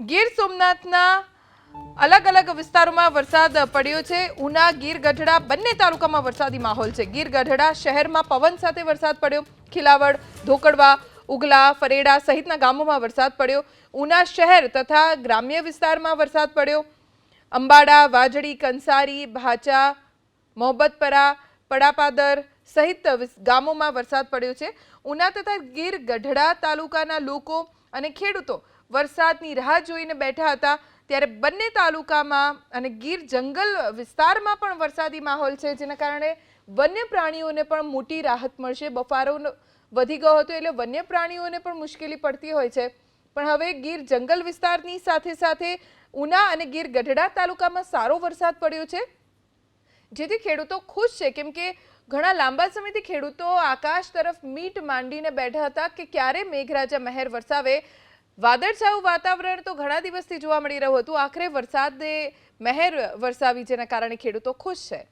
ગીર સોમનાથના અલગ અલગ વિસ્તારોમાં વરસાદ પડ્યો છે. ઉના, ગીર, ગઢડા બંને તાલુકામાં વરસાદી માહોલ છે. ગીર, ગઢડા શહેરમાં પવન સાથે વરસાદ પડ્યો. ખિલાવડ, ધોકડવા, ઉગલા, ફરેડા સહિતના ગામોમાં વરસાદ પડ્યો. ઉના શહેર તથા ગ્રામ્ય વિસ્તારમાં વરસાદ પડ્યો. અંબાડા, વાજડી, કંસારી, ભાચા મોહબ્બતપરા પડાપાદર સહિત ગામોમાં વરસાદ પડ્યો છે. ઉના તથા ગીર, ગઢડા તાલુકાના લોકો અને ખેડૂતો વરસાદની રાહ જોઈને બેઠા હતા ત્યારે બંને તાલુકામાં અને ગીર જંગલ વિસ્તારમાં પણ વરસાદી માહોલ છે, જેના કારણે વન્ય પ્રાણીઓને પણ મોટી રાહત મળશે. બફારો વધી ગયો હતો એટલે વન્ય પ્રાણીઓને પણ મુશ્કેલી પડતી હોય છે. પણ હવે ગીર જંગલ વિસ્તારની સાથે સાથે ઉના અને ગીર ગઢડા તાલુકામાં સારો વરસાદ પડ્યો છે, જેથી ખેડૂતો ખુશ છે. કેમ કે ઘણા લાંબા સમયથી ખેડૂતો આકાશ તરફ મીટ માંડીને બેઠા હતા કે ક્યારે મેઘરાજા મહેર વરસાવે? વાદળછાયું વાતાવરણ તો ઘણા દિવસથી જોવા મળી રહ્યું હતું. આખરે વરસાદે મહેર વરસાવી, જેના કારણે ખેડૂતો ખુશ છે.